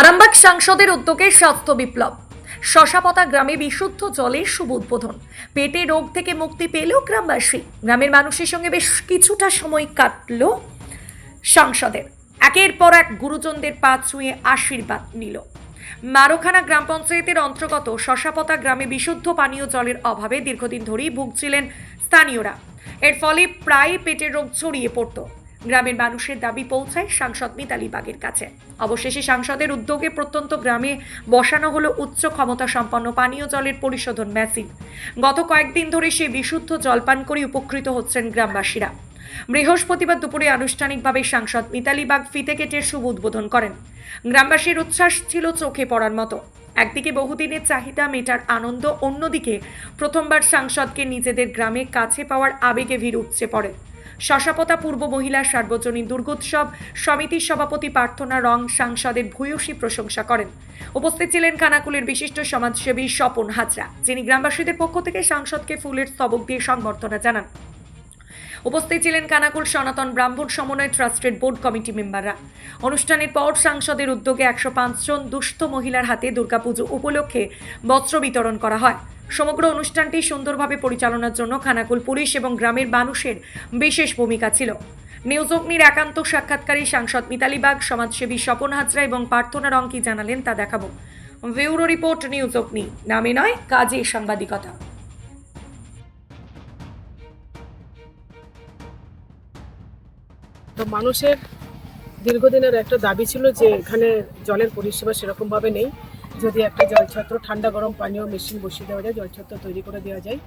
আরামবাগ সাংসদের উদ্যোগে স্বাস্থ্য বিপ্লব। শশাপতা গ্রামে বিশুদ্ধ জলের শুভ উদ্বোধন। পেটে রোগ থেকে মুক্তি পেল গ্রামবাসী। গ্রামের মানুষের সঙ্গে বেশ কিছুটা সময় কাটল সাংসদের। একের পর এক গুরুজনদের পা ছুঁয়ে আশীর্বাদ নিল। মারোখানা গ্রাম পঞ্চায়েতের অন্তর্গত শশাপতা গ্রামে বিশুদ্ধ পানীয় জলের অভাবে দীর্ঘদিন ধরেই ভুগছিলেন স্থানীয়রা। এর ফলে প্রায় পেটের রোগ ছড়িয়ে পড়তো। গ্রামের মানুষের দাবি পৌঁছায় সাংসদ মিতালি বাগের কাছে। অবশেষে সাংসদের উদ্যোগে প্রত্যন্ত গ্রামে বসানো হলো উচ্চ ক্ষমতা সম্পন্ন পানীয় জলের পরিশোধন মেশিন। গত কয়েকদিন ধরে সেই বিশুদ্ধ জলপান করে উপকৃত হচ্ছেন গ্রামবাসীরা। বৃহস্পতিবার দুপুরে আনুষ্ঠানিকভাবে সাংসদ মিতালি বাগ ফিতে কেটের শুভ উদ্বোধন করেন। গ্রামবাসীর উচ্ছ্বাস ছিল চোখে পড়ার মতো। একদিকে বহুদিনের চাহিদা মেটার আনন্দ, অন্যদিকে প্রথমবার সাংসদকে নিজেদের গ্রামে কাছে পাওয়ার আবেগে ভিড় উপচে পড়ে। শশাপতা পূর্ব মহিলা সার্বজনীন দুর্গোৎসব, সমিতির সভাপতি প্রার্থনা রং, সাংসদের ভূয়সী প্রশংসা করেন। উপস্থিত ছিলেন কানাকুলের বিশিষ্ট সমাজসেবী স্বপন হাজরা, যিনি গ্রামবাসীদের পক্ষ থেকে সাংসদকে ফুলের স্তবক দিয়ে সংবর্ধনা জানান। উপস্থিত ছিলেন কানাকুল সনাতন ব্রাহ্মণ সমন্বয় ট্রাস্টের বোর্ড কমিটি মেম্বাররা। অনুষ্ঠানের পর সাংসদের উদ্যোগে একশো পাঁচ জন দুস্থ মহিলার হাতে দুর্গাপুজো উপলক্ষে বস্ত্র বিতরণ করা হয়। সমগ্র অনুষ্ঠানটি সুন্দরভাবে পরিচালনার জন্য খানাকুল পুলিশ এবং গ্রামের মানুষের বিশেষ ভূমিকা ছিল। নিউজ অগ্নির একান্ত সাক্ষাৎকারী সাংসদ মিতালি বাগ, সমাজসেবী স্বপন হাজরা এবং প্রার্থনা রং কি জানালেন, তা দেখাবো। ব্যুরো রিপোর্ট, নিউজ অগ্নি। নামে নয়, কাজে সাংবাদিকতা। তো মানুষের দীর্ঘদিনের একটা দাবি ছিল যে এখানে জলের পরিষেবা সেরকমভাবে নেই। যদি একটা জলছত্র ঠান্ডা গরম পানীয় মেশিন বসিয়ে দেওয়া যায় জলছত্র তৈরি করে দেওয়া যায়।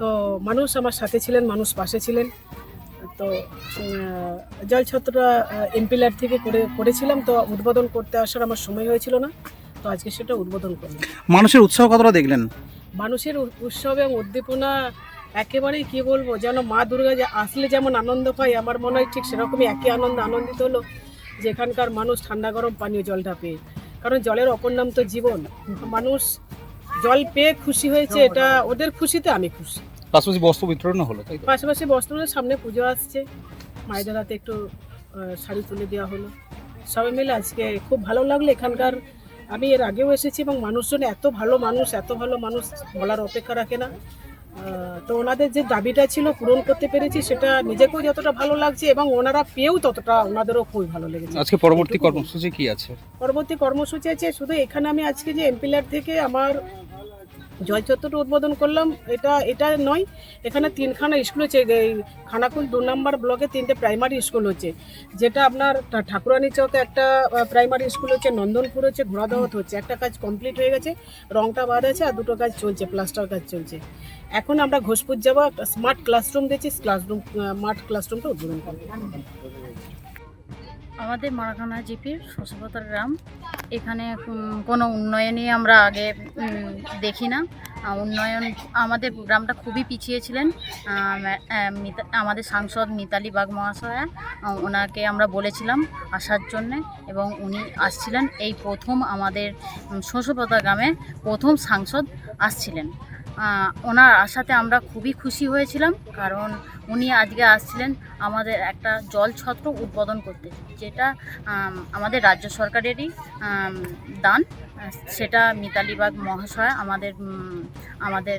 তো মানুষ আমার সাথে ছিলেন মানুষ পাশে ছিলেন। তো জলছত্রটা এমপিলার থেকে করে করেছিলাম। তো উদ্বোধন করতে আসার আমার সময় হয়েছিল না। তো আজকে সেটা উদ্বোধন করলাম। মানুষের উৎসাহ কতটা দেখলেন? মানুষের উৎসব এবং উদ্দীপনা একেবারেই কি বলব যেন মা দুর্গা যে আসলে যেমন আনন্দ পায় আমার মনে হয় ঠিক সেরকমই একই আনন্দ আনন্দিত হলো যে এখানকার মানুষ ঠান্ডা গরম পানীয় জলটা পেয়ে। কারণ জলের অপর নাম তো জীবন। মানুষ জল পেয়ে খুশি হয়েছে এটা ওদের খুশিতে আমি খুশি। পাশাপাশি বস্ত্র বিতরণ হলো তাই পাশাপাশি বস্ত্রের সামনে পুজো আসছে। মায়েদের হাতে একটু শাড়ি তুলে দেওয়া হলো। সবাই মিলে আজকে খুব ভালো লাগল এখানকার। আমি এর আগেও এসেছি এবং মানুষজন এত ভালো মানুষ এত ভালো মানুষ বলার অপেক্ষা রাখে না। তো ওনাদের যে দাবিটা ছিল পূরণ করতে পেরেছি সেটা নিজেকেও যতটা ভালো লাগছে এবং ওনারা পেয়েও ততটা ওনাদেরও খুবই ভালো লেগেছে। আজকে পরবর্তী কর্মসূচি কি আছে? পরবর্তী কর্মসূচি আছে শুধু এখানে আমি আজকে যে এমপিলার থেকে আমার জল চত্বরটা উদ্বোধন করলাম, এটা এটা নয়, এখানে তিনখানা স্কুল হচ্ছে খানাকুল দু নম্বর ব্লকে তিনটে প্রাইমারি স্কুল হচ্ছে, যেটা আপনার ঠাকুরানী চকে একটা প্রাইমারি স্কুল হচ্ছে, নন্দনপুর হচ্ছে ঘোড়াদহত হচ্ছে, একটা কাজ কমপ্লিট হয়ে গেছে, রংটা বাদ আছে আর দুটো কাজ চলছে প্লাস্টার কাজ চলছে। এখন আমরা ঘোষপুর একটা স্মার্ট ক্লাসরুম দিয়েছি ক্লাসরুম স্মার্ট ক্লাসরুমটা উদ্বোধন করব। আমাদের মারাখানা জিপির শশপতার গ্রাম। এখানে কোনো উন্নয়নই আমরা আগে দেখি না। উন্নয়ন, আমাদের গ্রামটা খুবই পিছিয়ে ছিলেন। আমাদের সাংসদ মিতালি বাগ মহাশয়া ওনাকে আমরা বলেছিলাম আসার জন্যে এবং উনি আসছিলেন। এই প্রথম আমাদের শশপতা গ্রামে প্রথম সাংসদ আসছিলেন। ওনার আসাতে আমরা খুবই খুশি হয়েছিলাম কারণ উনি আজকে আসছিলেন আমাদের একটা জল ছত্র উদ্বোধন করতে, যেটা আমাদের রাজ্য সরকারেরই দান। সেটা মিতালি বাগ মহাশয় আমাদের আমাদের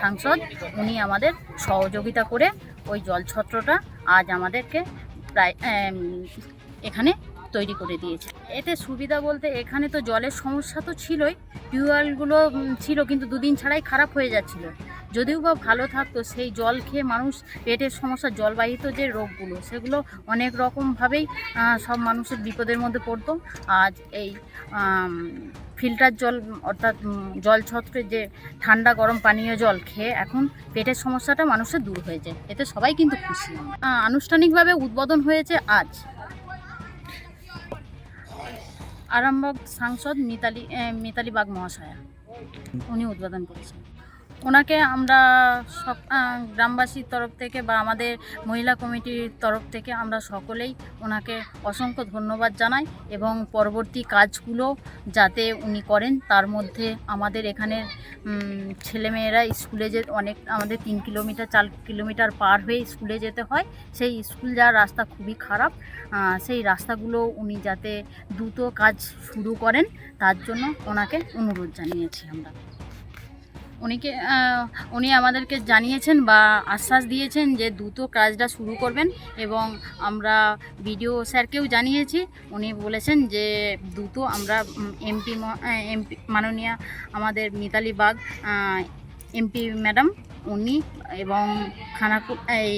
সাংসদ, উনি আমাদের সহযোগিতা করে ওই জল ছত্রটা আজ আমাদেরকে প্রায় এখানে তৈরি করে দিয়েছে। এতে সুবিধা বলতে এখানে তো জলের সমস্যা তো ছিলই, টিউবওয়েলগুলো ছিল কিন্তু দুদিন ছাড়াই খারাপ হয়ে যাচ্ছিল। যদিও বা ভালো থাকতো, সেই জল খেয়ে মানুষ পেটের সমস্যা, জলবাহিত যে রোগগুলো, সেগুলো অনেক রকমভাবেই সব মানুষের বিপদের মধ্যে পড়তো। আজ এই ফিল্টার জল, অর্থাৎ জল ছত্রে যে ঠান্ডা গরম পানীয় জল খেয়ে এখন পেটের সমস্যাটা মানুষের দূর হয়ে যায়। এতে সবাই কিন্তু খুশি। আনুষ্ঠানিকভাবে উদ্বোধন হয়েছে আজ। আরামবাগ সাংসদ মিতালি মিতালি বাগ মহাশয়া। উনি উদ্বোধন করেছেন। ওনাকে আমরা সব গ্রামবাসীর তরফ থেকে বা আমাদের মহিলা কমিটির তরফ থেকে আমরা সকলেই ওনাকে অসংখ্য ধন্যবাদ জানাই এবং পরবর্তী কাজগুলো যাতে উনি করেন তার মধ্যে আমাদের এখানের উম, ছেলেমেয়েরা স্কুলে যে অনেক আমাদের তিন কিলোমিটার চার কিলোমিটার পার হয়ে স্কুলে যেতে হয় সেই স্কুল যাওয়ার রাস্তা খুবই খারাপ। সেই রাস্তাগুলো উনি যাতে দ্রুত কাজ শুরু করেন তার জন্য ওনাকে অনুরোধ জানিয়েছি আমরা। উনিকে উনি আমাদেরকে জানিয়েছেন বা আশ্বাস দিয়েছেন যে দ্রুত কাজটা শুরু করবেন এবং আমরা বিডিও স্যারকেও জানিয়েছি। উনি বলেছেন যে দ্রুত আমরা এমপি এমপি, মাননীয় আমাদের মিতালি বাগ এমপি ম্যাডাম, উনি এবং খানাকুল, এই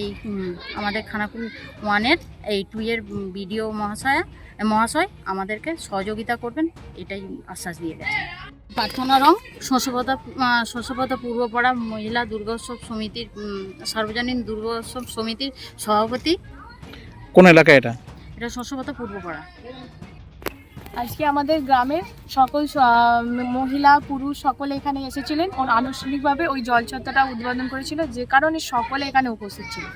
আমাদের খানাকুল ওয়ানের এই টু এর বিডিও মহাশয়া, মহাশয় আমাদেরকে সহযোগিতা করবেন, এটাই আশ্বাস দিয়ে গেছেন প্রার্থনা রং আহ, শস্যপতা পূর্বপাড়া মহিলা দুর্গোৎসব সমিতির সার্বজনীন দুর্গোৎসব সমিতির সভাপতি। কোন এলাকা এটা? এটা শস্যপতা পূর্বপাড়া। আজকে আমাদের গ্রামের সকল মহিলা পুরুষ সকলে এখানে এসেছিলেন। আনুষ্ঠানিকভাবে ওই জলছত্রটা উদ্বোধন করেছিল যে কারণে সকলে এখানে উপস্থিত ছিল।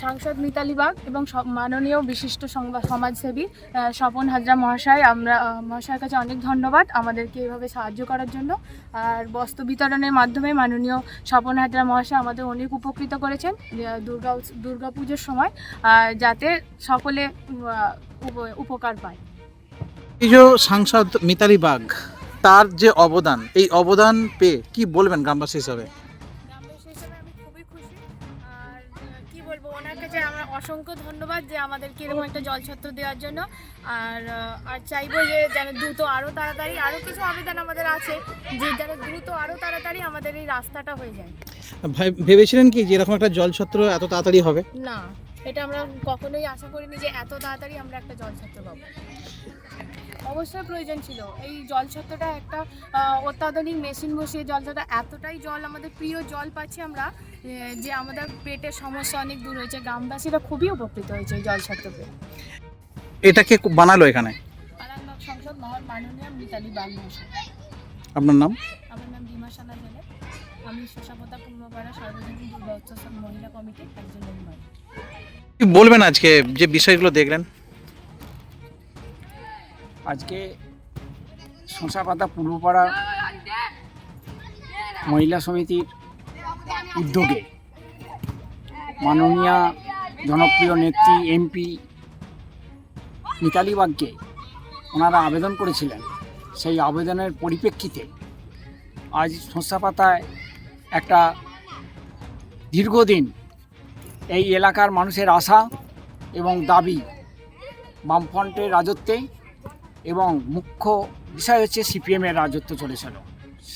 সাংসদ মিতালি বাগ এবং মাননীয় বিশিষ্ট সংবাদ সমাজসেবী স্বপন হাজরা মহাশয়, আমরা মহাশয়ের কাছে অনেক ধন্যবাদ আমাদেরকে এভাবে সাহায্য করার জন্য। আর বস্ত্র বিতরণের মাধ্যমে মাননীয় স্বপন হাজরা মহাশয় আমাদের অনেক উপকৃত করেছেন দুর্গা দুর্গা পুজোর সময় যাতে সকলে উপ- উপকার পায়। সাংসদ মিতালি বাগ, তার যে অবদান, এই অবদান পেয়ে কি বলবেন গ্রামবাসী হিসাবে? অসংখ্য ধন্যবাদ যে আমাদেরকে এরকম একটা জল ছত্র দেওয়ার জন্য। আর আর চাইব যে যেন দ্রুত আরও তাড়াতাড়ি আরও কিছু আবেদন আমাদের আছে যে যেন দ্রুত আরও তাড়াতাড়ি আমাদের এই রাস্তাটা হয়ে যায়। ভাই- ভেবেছিলেন কি যে এরকম একটা জল ছত্র এত তাড়াতাড়ি হবে? না এটা আমরা কখনোই আশা করিনি যে এত তাড়াতাড়ি আমরা একটা জল ছত্র পাবো। অবশ্যই প্রয়োজন ছিল। এই জলছত্রটা একটা অত্যাধুনিক মেশিন বসিয়ে জল জলছত্রটা এতটাই জল আমাদের প্রিয় জল পাচ্ছি আমরা যে আমাদের পেটের সমস্যা অনেক দূর হয়েছে। গ্রামবাসীরা খুবই উপকৃত হয়েছে এই জলছত্রকে এটাকে বানালো এখানে? আরামবাগ সংসদ মহল মাননীয় মিতালি বাগ আপনার নাম? আমার নাম রিমা সানা জেলে। আমি শোষাপতা পূর্বপাড়া সার্বজনীন দুর্গা মহিলা কমিটির একজন মেম্বার বলবেন আজকে যে বিষয়গুলো দেখলেন? আজকে শশাপাতা পূর্বপাড়া মহিলা সমিতির উদ্যোগে মাননীয় জনপ্রিয় নেত্রী, এমপি মিতালি বাগকে ওনারা আবেদন করেছিলেন। সেই আবেদনের পরিপ্রেক্ষিতে আজ শস্যাপাতায় একটা দীর্ঘদিন এই এলাকার মানুষের আশা এবং দাবি বামফ্রন্টের রাজত্বে এবং মুখ্য বিষয় হচ্ছে সিপিএমের রাজত্ব চলেছিল।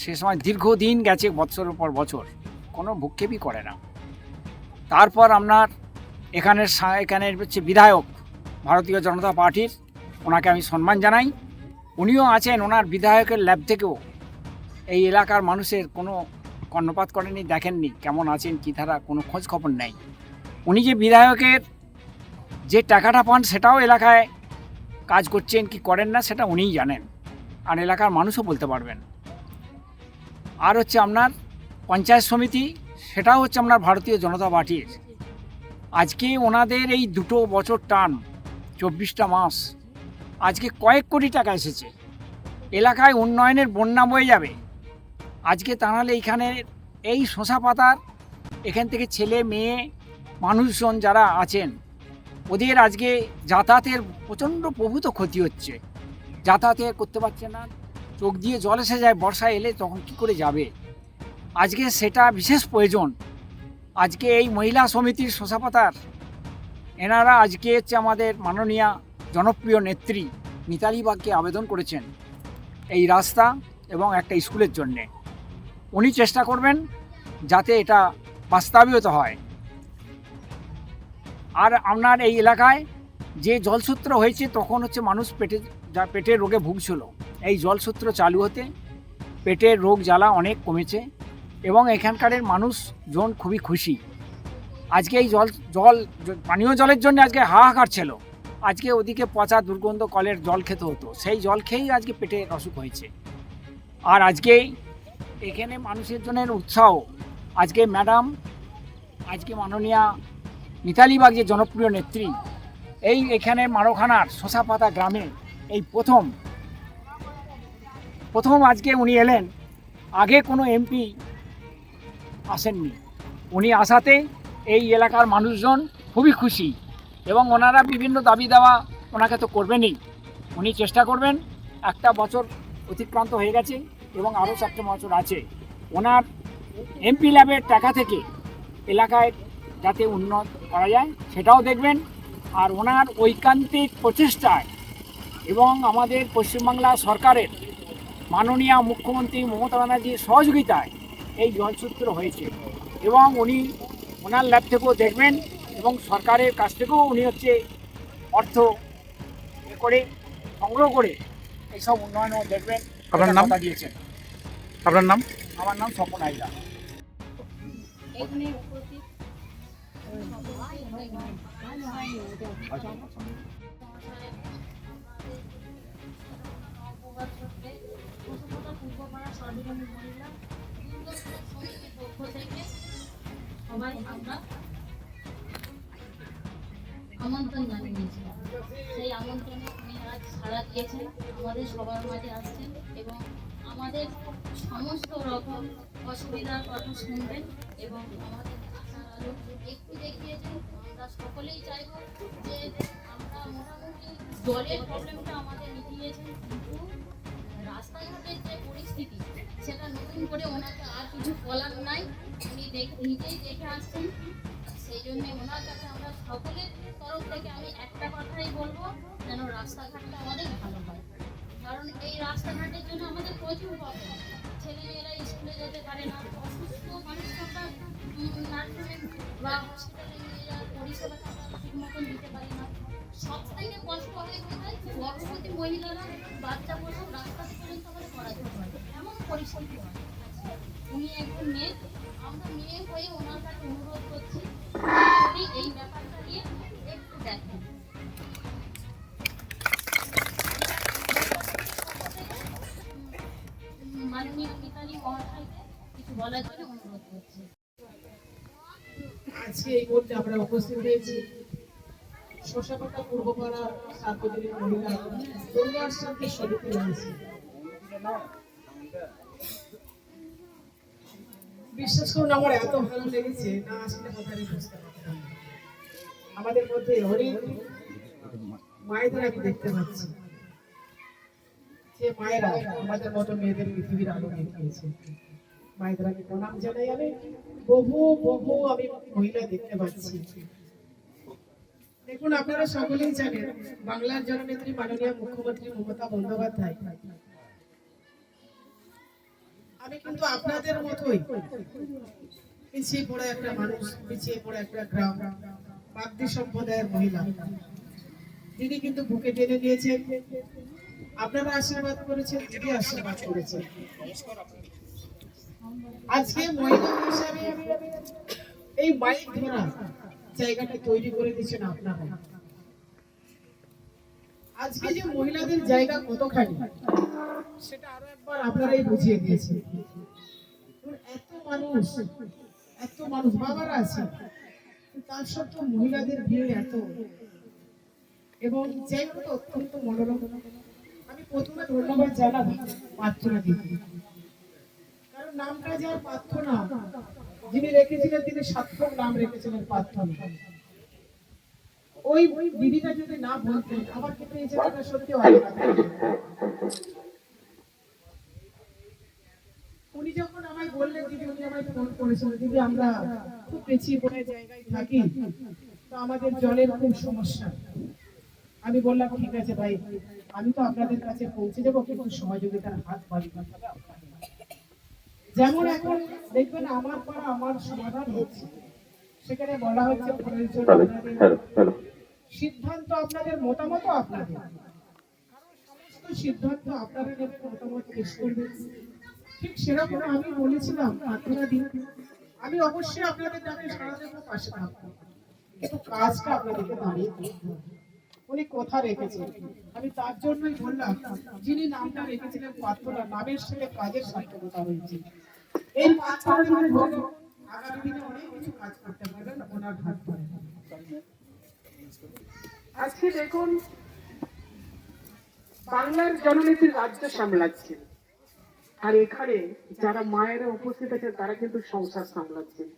সে সময় দীর্ঘদিন গেছে বছরের পর বছর, কোনো ভূক্ষেপই করে না। তারপর আপনার এখানের এখানের হচ্ছে বিধায়ক ভারতীয় জনতা পার্টির, ওনাকে আমি সম্মান জানাই। উনিও আছেন, ওনার বিধায়কের ল্যাব থেকেও। এই এলাকার মানুষের কোনো কর্ণপাত করেনি দেখেননি কেমন আছেন, কী ধারা কোনো খোঁজ খবর নেই। উনি যে বিধায়কের যে টাকাটা পান সেটাও এলাকায় কাজ করছেন কি করেন না সেটা উনিই জানেন। আর এলাকার মানুষও বলতে পারবেন। আর হচ্ছে আপনার পঞ্চায়েত সমিতি, সেটাও হচ্ছে আপনার ভারতীয় জনতা পার্টির। আজকে ওনাদের এই দুটো বছর টার্ম চব্বিশটা মাস, আজকে কয়েক কোটি টাকা এসেছে। এলাকায় উন্নয়নের বন্যা বয়ে যাবে। আজকে তাহলে এইখানে এই শশা পাতার, এখান থেকে ছেলে, মেয়ে, মানুষজন যারা আছেন ওদের আজকে যাতায়াতের প্রচণ্ড প্রভূত ক্ষতি হচ্ছে। যাতায়াতে করতে পারছে না, চোখ দিয়ে জল এসে যায়, বর্ষা এলে তখন কি করে যাবে? আজকে সেটা বিশেষ প্রয়োজন। আজকে এই মহিলা সমিতির শোষাপাতার, এনারা আজকে হচ্ছে আমাদের মাননীয় জনপ্রিয় নেত্রী মিতালি বাগকে আবেদন করেছেন এই রাস্তা এবং একটা স্কুলের জন্যে। উনি চেষ্টা করবেন যাতে এটা বাস্তবায়িত হয়। আর আপনার এই এলাকায় যে জলসূত্র হয়েছে, তখন হচ্ছে মানুষ পেটে যা, পেটের রোগে ভুগছিল। এই জলসূত্র চালু হতে পেটের রোগ জ্বালা অনেক কমেছে এবং এখানকারের মানুষজন খুবই খুশি। আজকে এই জল জল, পানীয় জলের জন্য আজকে হাহাকার ছিল। আজকে ওদিকে পচা দুর্গন্ধ কলের জল খেতে হতো। সেই জল খেয়েই আজকে পেটের অসুখ হয়েছে। আর আজকে এখানে মানুষের জন্য উৎসাহ। আজকে ম্যাডাম, আজকে মাননীয়া মিতালি বাগ যে জনপ্রিয় নেত্রী, এই এখানে মারোখানার শশাপাতা গ্রামে এই প্রথম প্রথম আজকে উনি এলেন, আগে কোনো এমপি আসেননি। উনি আসাতে এই এলাকার মানুষজন খুবই খুশি এবং ওনারা বিভিন্ন দাবি দেওয়া ওনাকে তো করবেনই। উনি চেষ্টা করবেন, একটা বছর অতিক্রান্ত হয়ে গেছে এবং আরও চারটে বছর আছে। ওনার এমপি ল্যাবের টাকা থেকে এলাকায় যাতে উন্নত করা যায় সেটাও দেখবেন। আর ওনার ঐকান্তিক প্রচেষ্টায় এবং আমাদের পশ্চিমবাংলা সরকারের মাননীয় মুখ্যমন্ত্রী মমতা ব্যানার্জির সহযোগিতায় এই জলসূত্র হয়েছে। এবং উনি ওনার ল্যাব থেকেও দেখবেন এবং সরকারের কাছ থেকেও উনি হচ্ছে অর্থ এ করে সংগ্রহ করে এইসব উন্নয়নও দেখবেন। আপনার নাম? দিয়েছেন। আপনার নাম? আমার নাম স্বপন হাইদা আমন্ত্রণ জানিয়েছিলাম সেই আমন্ত্রণে উনি আজ সাড়া দিয়েছেন আমাদের সবার মাঝে আসছেন এবং আমাদের সমস্ত রকম অসুবিধার কথা শুনবেন এবং আমাদের একটু দেখিয়েছেন আমরা সকলেই চাইব যে আমরা মোটামুটি জলের প্রবলেমটা আমাদের মিটিয়েছেন কিন্তু রাস্তাঘাটের যে পরিস্থিতি সেটা নতুন করে ওনাকে আর কিছু বলার নাই উনি নিজেই দেখে আসছেন সেই জন্য ওনার কাছে আমরা সকলের তরফ থেকে আমি একটা কথাই বলব যেন রাস্তাঘাটটা আমাদের ভালো হয় কারণ এই রাস্তাঘাটের জন্য আমাদের প্রচুর প্রবলেম ছেলেমেয়েরা স্কুলে যেতে পারে না, অসুস্থ নার্সিং বা হসপিটালে নিয়ে যাওয়ার পরিষেবাটা আমরা ঠিক মতন দিতে পারি না সব থেকে কষ্ট হয় কোথায় গর্ভবতী মহিলারা বাচ্চা প্রসব রাস্তাতে পর্যন্ত আমাদের পড়াতে পারে এমন পরিস্থিতি উনি একজন মেয়ে আমরা মেয়ে হয়ে ওনার অনুরোধ করছি এই ব্যাপারটা নিয়ে একটু দেখেন মাননীয় মিতালি মহাশয়কে কিছু বলার জন্য অনুরোধ করছি। আজকে এই মুহূর্তে আমরা উপস্থিত হয়েছি শশাপাতা সার্বজনীন মহিলা সাথে রয়েছে বিশ্বাস করুন, আমার এত ভালো লেগেছে, না আসলে কথাই বুঝতে পারতাম আমাদের মধ্যে অনেক মায়েদের আমি দেখতে পাচ্ছি। যে মায়েরা আমাদের মতো মেয়েদের পৃথিবীর আলো দেখিয়েছে মায়েদের আমি প্রণাম জানাই। আমি বহু বহু আমি মহিলা দেখতে পাচ্ছি। দেখুন, আপনারা সকলেই জানেন, বাংলার জননেত্রী মাননীয় মুখ্যমন্ত্রী মমতা বন্দ্যোপাধ্যায়। আমি কিন্তু আপনাদের মতোই পিছিয়ে পড়ে একটা মানুষ, পিছিয়ে পড়ে একটা গ্রাম, বাগদি সম্প্রদায়ের মহিলা। তিনি কিন্তু বুকে টেনে নিয়েছেন। আপনারা আশীর্বাদ করেছেন দিদি আশীর্বাদ করেছেন। আজকে মহিলা হিসাবে এই মাইক ধরা জায়গাটা তৈরি করে দিয়েছেন আপনারা। আজকে যে মহিলাদের জায়গা কতখানি, সেটা আরও একবার আপনারাই বুঝিয়ে এত মানুষ এত মানুষ আছে, তার সত্ত্বেও মহিলাদের ভিড় এত। এবং জায়গাটা অত্যন্ত মনোরম। আমি প্রথমে ধন্যবাদ জানাব পাত্রা দিদি নামটা যার পার্থ না, যিনি রেখেছিলেন তিনি সার্থক নাম রেখেছিলেন পার্থ না। ওই যদি না বলতেন, আমার কিন্তু এই জায়গাটা সত্যি উনি যখন আমায় বললেন, দিদি, উনি আমায় ফোন করেছিলেন, দিদি, আমরা খুব পিছিয়ে পড়ে জায়গায় থাকি, তো আমাদের জলের খুব সমস্যা আমি বললাম, ঠিক আছে ভাই, আমি তো আপনাদের কাছে পৌঁছে যাব, কিন্তু সহযোগিতার হাত আপনাদের। যেমন এখন দেখবেন আমার পাড়া আমার সমাধান হচ্ছে। সেখানে বলা হচ্ছে সিদ্ধান্ত আপনাদের মতামত আপনাদের। সমস্ত সিদ্ধান্ত আপনারা নেবেন মতামত পেশ করবেন ঠিক সেরকম আমি বলেছিলাম আপনারা দিন। আমি অবশ্যই আপনাদের ডাকে সারা দেবো পাশে থাকব। কিন্তু কাজটা আপনাদেরকে দাঁড়িয়ে করতে হবে। উনি কথা রেখেছেন। আমি তার জন্যই বললাম, যিনি নামটা রেখেছিলেন পাত্ররা নামের সাথে কাজের সার্থকতা হয়েছে এই আগামী দিনে অনেক কিছু কাজ করতে পারবেন ওনার হাত ধরে। আজকে দেখুন, বাংলার জননীতি রাজ্য সামলাচ্ছেন আর এখানে যারা মায়েরা উপস্থিত আছেন, তারা কিন্তু সংসার সামলাচ্ছেন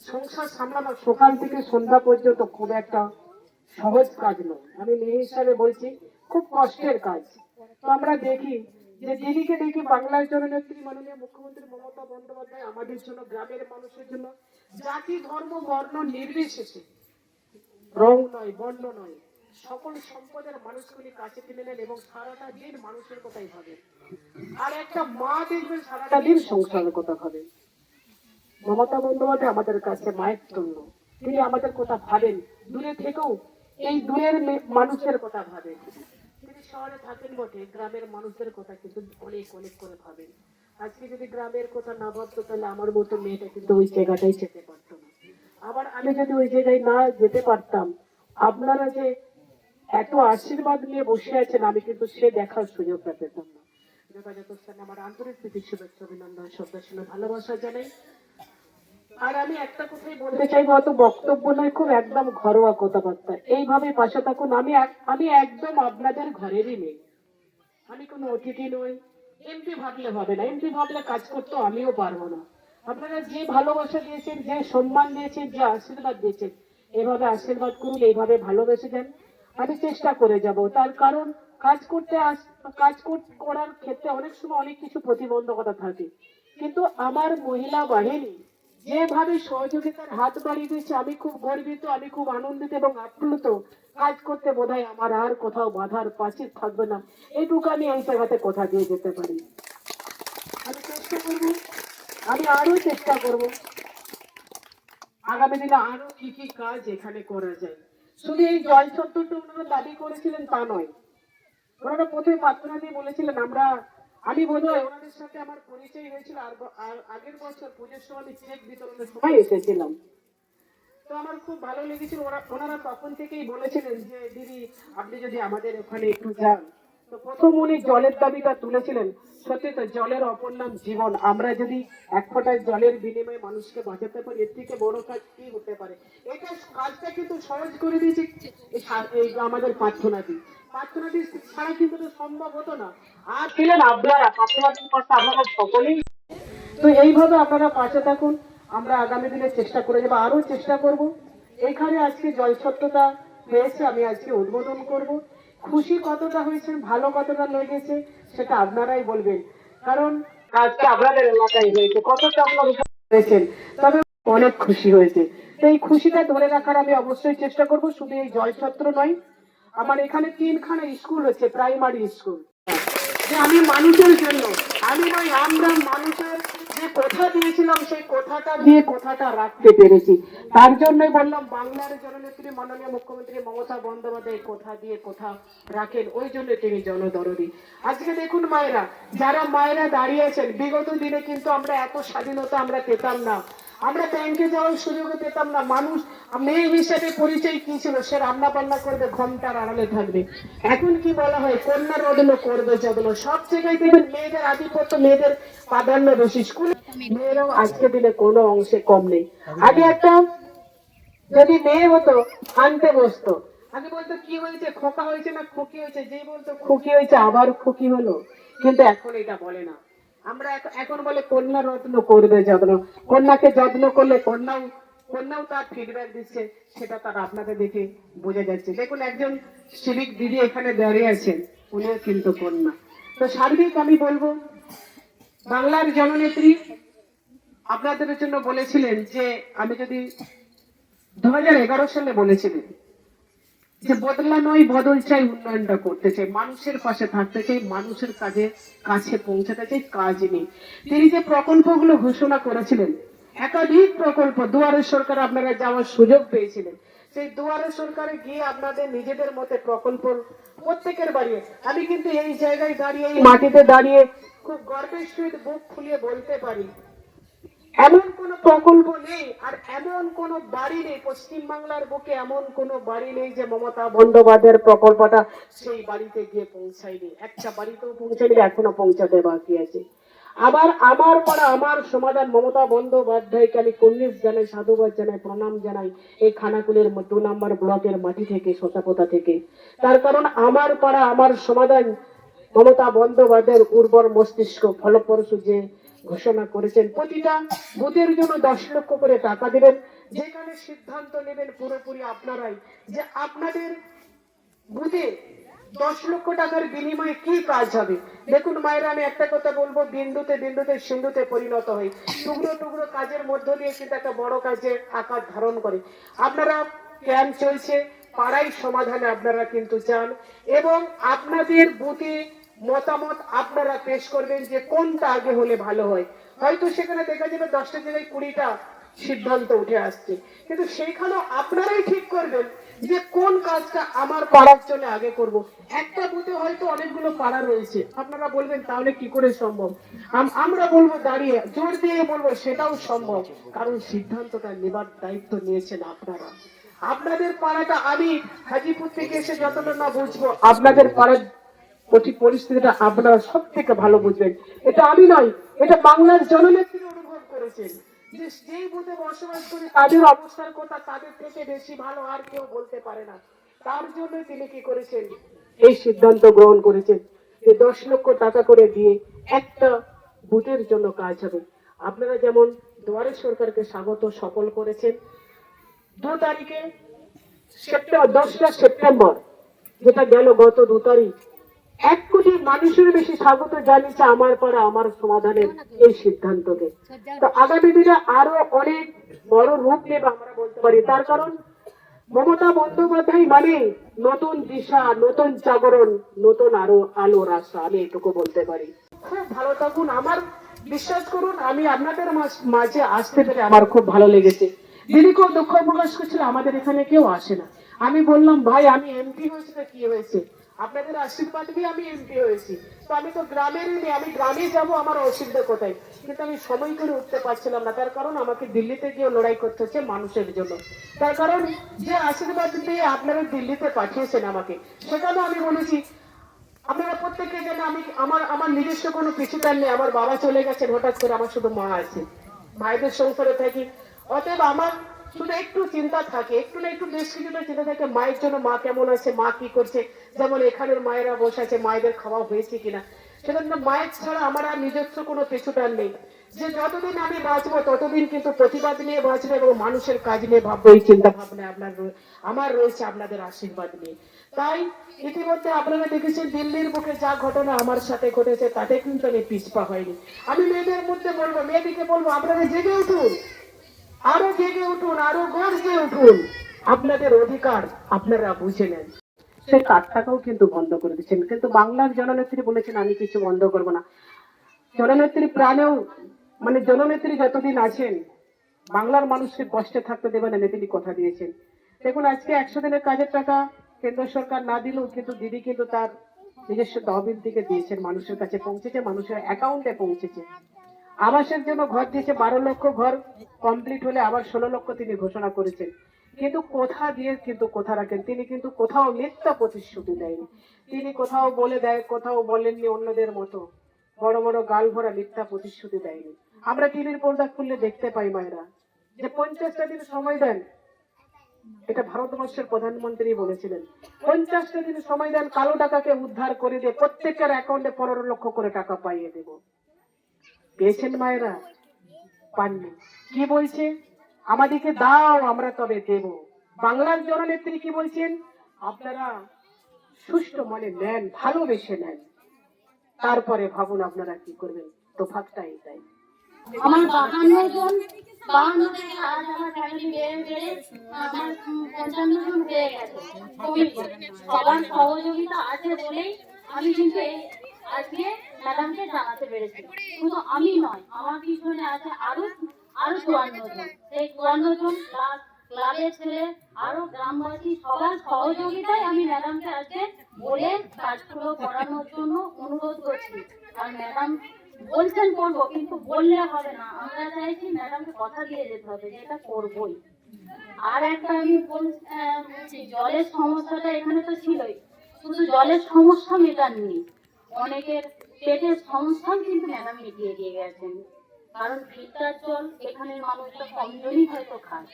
সংসার সামলানো সকাল থেকে সন্ধ্যা পর্যন্ত খুব একটা সহজ কাজ নয়। আমি মেয়ে হিসাবে বলছি, খুব কষ্টের কাজ। তো আমরা দেখি যে দিদিকে দেখি বাংলার জননেত্রী মাননীয় মুখ্যমন্ত্রী মমতা বন্দ্যোপাধ্যায় আমাদের জন্য, গ্রামের মানুষের জন্য, জাতি, ধর্ম, বর্ণ নির্বিশেষে। রং নয়, বর্ণ নয়। সকল সম্পদের মানুষগুলি কাছে টেনে নেন এবং সারাটা দিন মানুষের কথাই ভাবে আর একটা মা দেখবেন, সারাটা দিন সংসারের কথা ভাবে মমতা বন্দ্যোপাধ্যায় আমাদের কাছে মায়ের তুল্য। তিনি আমাদের কথা ভাবেন। দূরে থেকেও এই দুয়ের মানুষের কথা ভাবেন তিনি শহরে থাকেন বটে, গ্রামের মানুষদের কথা কিন্তু অনেক অনেক করে ভাবেন আজকে যদি গ্রামের কথা না ভাবতো, তাহলে আমার মতো মেয়েটা কিন্তু ওই জায়গাটাই যেতে পারতো না। আবার আমি যদি ওই জায়গায় না যেতে পারতাম, আপনারা যে এত আশীর্বাদ নিয়ে বসে আছেন, আমি কিন্তু সে দেখার সুযোগটা পেতাম না। যোগাযোগ স্থানে আমার আন্তরিক প্রীতি, শুভেচ্ছা, অভিনন্দন শ্রদ্ধা ছিল ভালোবাসা জানাই। আর আমি একটা কথাই বলতে চাইব অত বক্তব্য নয়, খুব একদম ঘরোয়া কথাবার্তা। এইভাবে পাশে থাকুন, আমি আমি একদম আপনাদের ঘরেরই মেয়ে। আমি কোনো অতিথি নই, এমপি ভাবলে হবে না, এমপি ভাবলে কাজ করতে আমিও পারব না। আপনারা যে ভালোবাসা দিয়েছেন, যে সম্মান দিয়েছেন, যে আশীর্বাদ দিয়েছেন, এভাবে আশীর্বাদ করুন, এইভাবে ভালোবেসে দেন আমি চেষ্টা করে যাব, তার কারণ কাজ করতে আস কাজ করার ক্ষেত্রে অনেক সময় অনেক কিছু প্রতিবন্ধকতা থাকে। কিন্তু আমার মহিলা বাহিনী যেভাবে সহযোগিতার হাত বাড়িয়ে দিয়েছে, আমি খুব গর্বিত, আমি খুব আনন্দিত এবং আপ্লুত। কাজ করতে বোধহয় আমার আর কোথাও বাধার পাচির থাকবে না। এইটুকু আমি এই জায়গাতে কথা দিয়ে যেতে পারি। আমি চেষ্টা করব, আমি আরও চেষ্টা করব। আগামী দিনে আরও কি কি কাজ এখানে করা যায়। শুধু এই জল চত্বরটা ওনারা দাবি করেছিলেন তা নয়। ওনারা প্রথমে দিয়ে বলেছিলেন, আমরা আমি বোধহয় ওনাদের সাথে আমার পরিচয় হয়েছিল আর আগের বছর পুজোর সময় আমি চেক বিতরণের সময় এসেছিলাম। তো আমার খুব ভালো লেগেছিল। ওনারা তখন থেকেই বলেছিলেন যে, দিদি, আপনি যদি আমাদের ওখানে একটু যান। তো প্রথম উনি জলের দাবিটা তুলেছিলেন। সত্যি তো, জলের অপর নাম জীবন। আমরা যদি এক ফোঁটায় জলের বিনিময়ে মানুষকে বাঁচাতে পারি, এর থেকে বড় কাজ কি হতে পারে? এটা কাজটা কিন্তু সহজ করে দিয়েছে এই সা- এই তো এইভাবে আপনারা পাশে থাকুন, আমরা আগামী দিনে চেষ্টা করে যাব চেষ্টা করব। এখানে আজকে জলছত্রতা হয়েছে, আমি আজকে উদ্বোধন করব। খুশি কতটা হয়েছে, ভালো কতটা লেগেছে, সেটা আপনারাই বলবেন। কারণ কাজটা আপনাদের এলাকায় হয়েছে, কতটা হয়েছেন, তবে অনেক খুশি হয়েছে। তো এই খুশিটা ধরে রাখার আমি অবশ্যই চেষ্টা করব, শুধু এই জলছত্র নয় আমার এখানে তিনখানা স্কুল হচ্ছে, প্রাইমারি স্কুল। যে আমি মানুষের জন্য, আমি নয় আমরা মানুষের যে কথা দিয়েছিলাম, সেই কথাটা দিয়ে কথাটা রাখতে পেরেছি। তার জন্যই বললাম, বাংলার জননেত্রী মাননীয় মুখ্যমন্ত্রী মমতা বন্দ্যোপাধ্যায় কথা দিয়ে কথা রাখেন, ওই জন্য তিনি জনদরদি। আজকে দেখুন মায়েরা, যারা মায়েরা দাঁড়িয়ে আছেন, বিগত দিনে কিন্তু আমরা এত স্বাধীনতা আমরা পেতাম না। আমরা ব্যাংকে যাওয়ার সুযোগও পেতাম না। মানুষ, মেয়ে হিসেবে পরিচয় কি ছিল? সে রান্না বান্না করবে, ঘণ্টার আড়ালে থাকবে। এখন কি বলা হয়? কন্যা রদল করবে যদল সব জায়গায় দেখবেন মেয়েদের আধিপত্য, মেয়েদের প্রাধান্য বেশি। স্কুল মেয়েরাও আজকে দিনে কোনো অংশে কম নেই। আগে একটা, যদি মেয়ে হতো আনতে বসতো। আগে বলতো, কি হয়েছে? খোকা হয়েছে না খুকি হয়েছে? যে বলতো, খুকি হয়েছে, আবার খুকি হলো। কিন্তু এখন এটা বলে না। আমরা এখন- বলে কন্যা রত্ন করবে যত্ন। কন্যাকে যত্ন করলে কন্যাও কন্যাও তার ফিডব্যাক দিচ্ছে, সেটা তার আপনাকে দেখে বোঝা যাচ্ছে। দেখুন, একজন সিভিক দিদি এখানে দাঁড়িয়ে আছেন, উনিও কিন্তু কন্যা। তো সার্বিক আমি বলব, বাংলার জননেত্রী আপনাদের জন্য বলেছিলেন যে, আমি যদি দু হাজার এগারো সালে বলেছিলেন যে বদলা নয়, বদল চাই উন্নয়নটা করতে চাই। মানুষের পাশে থাকতে চাই, মানুষের কাজে কাছে পৌঁছাতে চাই, কাজ নেই। তিনি যে প্রকল্পগুলো ঘোষণা করেছিলেন, একাধিক প্রকল্প দুয়ারের সরকার আপনারা যাওয়ার সুযোগ পেয়েছিলেন। সেই দুয়ারের সরকারে গিয়ে আপনাদের নিজেদের মতে প্রকল্প প্রত্যেকের বাড়ি আমি কিন্তু এই জায়গায় দাঁড়িয়ে, এই মাটিতে দাঁড়িয়ে খুব গর্বের সহিত বুক ফুলিয়ে বলতে পারি এমন কোন প্রকল্প নেই, আর এমন কোন বাড়ি নেই, পশ্চিমবাংলার বুকে এমন কোন বাড়ি নেই যে মমতা বন্দ্যোপাধ্যায়ের প্রকল্পটা সেই বাড়িতে গিয়ে পৌঁছায়নি। একটা বাড়িতেও পৌঁছায়নি, এখনও পৌঁছাতে বাকি আছে। আবার আমার পাড়া, আমার সমাধান মমতা বন্দ্যোপাধ্যায়কে আমি কন্যাস জানাই, সাধুবাদ জানাই, প্রণাম জানাই, এই খানাকুলের দু নম্বর ব্লকের মাটি থেকে শোষাপোতা থেকে। তার কারণ আমার পাড়া, আমার সমাধান মমতা বন্দ্যোপাধ্যায়ের উর্বর মস্তিষ্ক, ফলপ্রসূ যে ঘোষণা করেছেন প্রতিটা বুথের জন্য দশ লক্ষ করে টাকা দেবেন। যেখানে সিদ্ধান্ত নেবেন পুরোপুরি আপনারাই। যে আপনাদের বুথে দশ লক্ষ টাকার বিনিময়ে কি কাজ হবে? দেখুন, মায়েরা, আমি একটা কথা বলব, বিন্দুতে বিন্দুতে সিন্ধুতে পরিণত হয় টুকরো টুকরো কাজের মধ্য দিয়ে কিন্তু একটা বড় কাজে আকার ধারণ করে। আপনারা ক্যাম্প চলছে পাড়াই সমাধানে আপনারা কিন্তু চান এবং আপনাদের বুথে মতামত আপনারা পেশ করবেন যে কোনটা আগে হলে ভালো হয়। হয়তো সেখানে দেখা যাবে দশটা জায়গায় কুড়িটা সিদ্ধান্ত উঠে আসছে। কিন্তু সেইখানেও আপনারাই ঠিক করবেন যে কোন কাজটা আমার পাড়ার জন্য আগে করব। একটা বুথে হয়তো অনেকগুলো পাড়া রয়েছে। আপনারা বলবেন, তাহলে কি করে সম্ভব? আমরা বলব, দাঁড়িয়ে, জোর দিয়ে বলব, সেটাও সম্ভব। কারণ সিদ্ধান্তটা নেবার দায়িত্ব নিয়েছেন আপনারা। আপনাদের পাড়াটা আমি হাজিপুর থেকে এসে যতটা না বুঝব, আপনাদের পাড়ার প্রতি পরিস্থিতিটা আপনারা সব থেকে ভালো বুঝবেন। এটা আমি নয়, এটা বাংলার জননেত্রী অনুভব করেছেন যে যেই বুথে বসবাস করে তাদের অবস্থার কথা তাদের থেকে বেশি ভালো আর কেউ বলতে পারে না। তার জন্য তিনি কি করেছেন? এই সিদ্ধান্ত গ্রহণ করেছেন যে দশ লক্ষ টাকা করে দিয়ে একটা বুথের জন্য কাজ হবে। আপনারা যেমন দুয়ারে সরকারকে স্বাগত সফল করেছেন, দু তারিখে সেপ্টেম্বর, দশটা সেপ্টেম্বর যেটা গেল গত দু তারিখ এক কোটি মানুষের বেশি স্বাগত জানিয়েছে আমার পরে আমার সমাধানের এই সিদ্ধান্তকে। তো আগামী দিনে আরও অনেক বড় রূপ নেবে আমরা বলতে পারি। তার কারণ, মমতা বন্দ্যোপাধ্যায় মানে নতুন দিশা, নতুন জাগরণ, নতুন আরও আলোর আশা আমি এটুকু বলতে পারি। খুব ভালো থাকুন। আমার বিশ্বাস করুন, আমি আপনাদের মাঝ- আসতে পেরে আমার খুব ভালো লেগেছে। দিদি খুব দুঃখ প্রকাশ করছিল, আমাদের এখানে কেউ আসে না। আমি বললাম, ভাই, আমি এমপি হয়েছি কি হয়েছে? আপনাদের আশীর্বাদ দিয়ে আমি এমপি হয়েছি। তো আমি তো গ্রামেরই নেই আমি গ্রামে যাব, আমার অসুবিধা কোথায়? কিন্তু আমি সময় করে উঠতে পারছিলাম না। তার কারণ আমাকে দিল্লিতে গিয়ে লড়াই করতে হচ্ছে মানুষের জন্য। তার কারণ যে আশীর্বাদ দিয়ে আপনারা দিল্লিতে পাঠিয়েছেন আমাকে, সেখানেও আমি বলেছি, আপনারা প্রত্যেকে যেন আমি, আমার আমার নিজস্ব কোনো পিছুটান নেই। আমার বাবা চলে গেছেন, হঠাৎ করে আমার শুধু মা আছে। ভাইদের সংসারে থাকি। অতএব আমার শুধু একটু চিন্তা থাকে, একটু না একটু বেশ কিছুটা চিন্তা থাকে, মায়ের জন্য মা কেমন আছে, মা কি করছে? যেমন এখানের মায়েরা বসে আছে, মায়েদের খাওয়া হয়েছে কিনা? মায়ের ছাড়া আমার আর নিজস্ব কোনো পেছুটান নেই। যে যতদিন আমি বাঁচবো, ততদিন কিন্তু প্রতিবাদ নিয়ে বাঁচবো এবং মানুষের কাজ নিয়ে ভাববো, এই চিন্তা ভাবনা আপনার আমার রয়েছে, আপনাদের আশীর্বাদ নিয়ে। তাই ইতিমধ্যে আপনারা দেখেছেন, দিল্লির বুকে যা ঘটনা আমার সাথে ঘটেছে, তাতে কিন্তু আমি পিছপা হয়নি। আমি মেয়েদের মধ্যে বলব, মেয়েদিকে বলব, আপনারা জেগে উঠুন। আরও জেগে উঠুন, আরও গর্জে উঠুন। আপনাদের অধিকার আপনারা বুঝে নেন। সেই কার্ডটাকেও কিন্তু বন্ধ করে দিচ্ছেন। কিন্তু বাংলার জননেত্রী বলেছেন, আমি কিছু বন্ধ করব না। জননেত্রী প্রাণেও মানে জননেত্রী যতদিন আছেন, বাংলার মানুষকে কষ্টে থাকতে দেবেন না, তিনি কথা দিয়েছেন। দেখুন, আজকে একশো দিনের কাজের টাকা কেন্দ্র সরকার না দিলেও কিন্তু দিদি কিন্তু তার নিজস্ব তহবিল থেকে দিয়েছেন মানুষের কাছে পৌঁছেছে, মানুষের অ্যাকাউন্টে পৌঁছেছে। আবাসের জন্য ঘর দিয়েছে বারো লক্ষ ঘর কমপ্লিট হলে আবার ষোলো লক্ষ তিনি ঘোষণা করেছেন। কিন্তু কোথা দিয়ে কিন্তু কোথা রাখেন? তিনি কিন্তু কোথাও মিথ্যা প্রতিশ্রুতি দেয়নি। তিনি কোথাও বলে দেয়, কোথাও বলেননি অন্যদের মতো। বড় বড় গাল ভরা মিথ্যা প্রতিশ্রুতি দেয়নি। আমরা টিভির পর্দা খুললে দেখতে পাই মায়েরা। যে পঞ্চাশটা দিন সময় দেন, এটা ভারতবর্ষের প্রধানমন্ত্রী বলেছিলেন। পঞ্চাশটা দিন সময় দেন, কালো টাকাকে উদ্ধার করে দিয়ে প্রত্যেকের অ্যাকাউন্টে পনেরো লক্ষ করে টাকা পাইয়ে দেব। পেয়েছেন মায়েরা? পাননি। কি বলছে? আমাদেরকে দাও, আমরা তবে দেব। বাংলার জননেত্রী কি বলছেন? আপনারা সুষ্ঠু মনে নেন, ভালোবেসে নেন। তারপরে ভাবুন আপনারা কি করবেন। তো ফাঁকটা এটাই। আমার বাহান্ন জন, বাহান্ন থেকে আজ আমার ফ্যামিলি বেড়ে বেড়ে আমার পঞ্চান্ন জন হয়ে গেছে। সবার সহযোগিতা আছে বলেই আমি কিন্তু আজকে ম্যাডামকে জানাতে পেরেছি শুধু আমি নয়, আমার পিছনে আছে আরও আরও চুয়ান্ন জন। এই চুয়ান্ন জন ক্লাবের ছেলে, আরও গ্রামবাসী, সবার সহযোগিতায় আমি ম্যাডামকে আজকে বলে কাজগুলো করানোর জন্য অনুরোধ করছি। আর ম্যাডাম বলছেন করব, কিন্তু বললে হবে না। আমরা চাইছি ম্যাডামকে কথা দিয়ে যেতে হবে যেটা করবোই। আর একটা আমি বলছি, জলের সমস্যাটা এখানে তো ছিলই। শুধু জলের সমস্যা মেটাননি অনেকের পেটের সংস্থান কিন্তু ম্যাডাম মিটিয়ে দিয়ে গেছেন। কারণ ফিল্টার জল এখানের মানুষটা কম হয়তো খায়।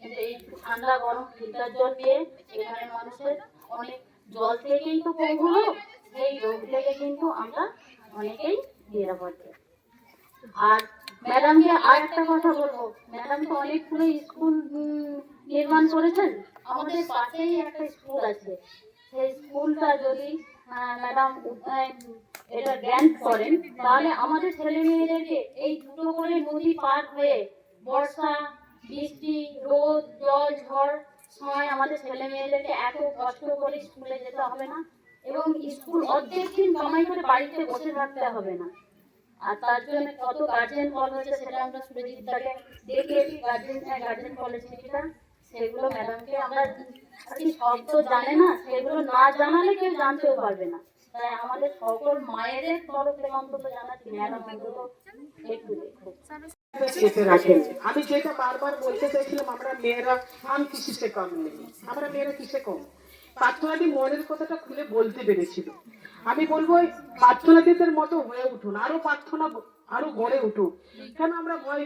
কিন্তু এই ঠান্ডা গরম ফিল্টার জল পেয়ে এখানের মানুষের অনেক জল থেকেই তো কম হলো সেই রোগ থেকে কিন্তু আমরা অনেকেই নিরাপদ আর ম্যাডামকে আর একটা কথা বলব। ম্যাডাম তো অনেকগুলো স্কুল নির্মাণ করেছেন। আমাদের পাশেই একটা স্কুল আছে। সেই স্কুলটা যদি ম্যাডাম এটা গ্র্যান্ট করেন। তাহলে আমাদের ছেলে মেয়েদেরকে এই দুটো করে নদী পার হয়ে বর্ষা, বৃষ্টি, রোদ, জল, ঝড় সময় আমাদের ছেলে মেয়েদেরকে এত কষ্ট করে স্কুলে যেতে হবে না এবং স্কুল অর্ধেক দিন কামাই করে বাড়িতে বসে থাকতে হবে না। আর তার জন্য কত গার্জেন কল হয়েছে সেটা আমরা সুরজিৎ দাকে দেখিয়েছি গার্জেন গার্জেন কলেজ সেগুলো ম্যাডামকে আমরা শব্দ জানে না, সেগুলো না জানালে কেউ জানতেও পারবে না। তাই আমাদের সকল মায়েদের অন্তত জানাচ্ছি, ম্যাডাম একটু দেখুন। আমি যেটা বারবার বলতে চাইছিলাম, আমরা মেয়েরা আমি কিসে কম নেই। আমরা মেয়েরা কিসে কম? প্রার্থনাদি মনের কথাটা খুলে বলতে পেরেছিল। আমি বলব প্রার্থনাদিদের মতো হয়ে উঠুন। আরও প্রার্থনা আরও গড়ে উঠুক। কেন আমরা ভয়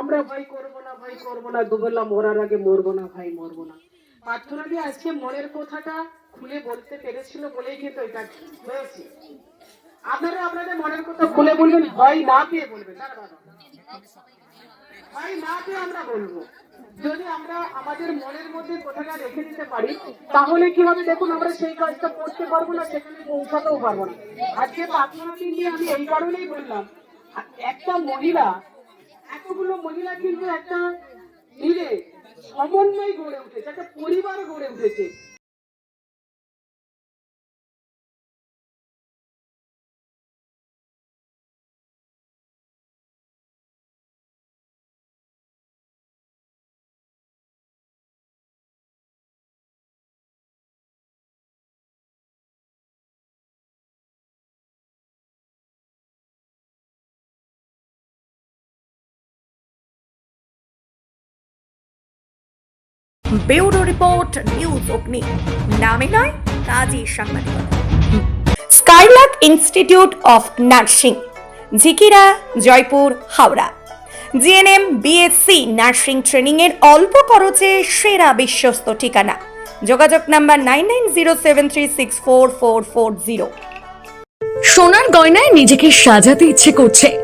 আমরা ভয় করব না, ভয় করব না, দুবেলা মরার আগে মরবো না, ভাই মরবো না। প্রার্থনা দিয়ে আজকে মনের কথাটা খুলে বলতে পেরেছিল বলেই কিন্তু এটা হয়েছে। আপনারা আপনাদের মনের কথা খুলে বলবেন ভয় না পেয়ে বলবেন দাঁড়া। ভয় না পেয়ে আমরা বলব। যদি আমরা আমাদের মনের মধ্যে কথাটা রেখে দিতে পারি, তাহলে কি হবে? দেখুন, আমরা সেই কাজটা করতে পারব না, সেখানে পৌঁছাতেও পারব না। আজকে প্রার্থনাকে নিয়ে আমি এই কারণেই বললাম, একটা মহিলা, এতগুলো মহিলা কিন্তু একটা মিলে সমন্বয় গড়ে উঠেছে একটা পরিবার গড়ে উঠেছে। ব্যুরো রিপোর্ট, নিউজ অগ্নি। নামে নয় কাজী সাংবাদিকতা Skylark institute of nursing, Jhikira, Joypur, Howrah. GNM, BSc nursing training এর অল্প খরচে সেরা বিশ্বস্ত ঠিকানা। যোগাযোগ number nine nine zero seven three six four four four zero. সোনার গয়নায় নিজেকে সাজাতে ইচ্ছে করছে।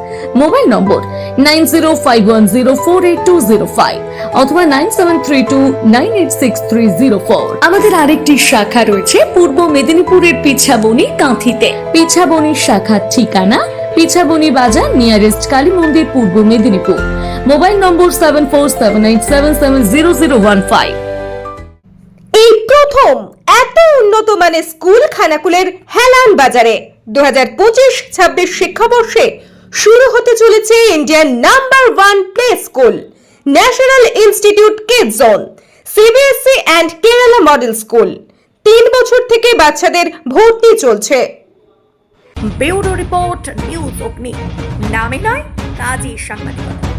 Mobile number nine zero five one zero four eight two zero five অথবা nine seven three two nine eight six three zero four. আমাদের আরেকটি শাখা রয়েছে পূর্ব মেদিনীপুরের পিছাবনি কাঁথিতে। পিছাবনির শাখার ঠিকানা পিছাবনি বাজার নিয়ারেস্ট কালী মন্দির Purba Medinipur. Mobile number seven four seven eight seven seven zero zero one five. এই প্রথম এত উন্নত মানের স্কুল খানাকুলের হেলান বাজারে। দু হাজার পঁচিশ ছাব্বিশ শিক্ষাবর্ষে শুরু হতে চলেছে ইন্ডিয়ার number one play school, national institute zone CBSC and Kerala model school. তিন বছর থেকে বাচ্চাদের ভর্তি চলছে। ব্যুরো রিপোর্ট, নিউজ অগ্নি। নামে নয় কাজী সাংবাদিকতা।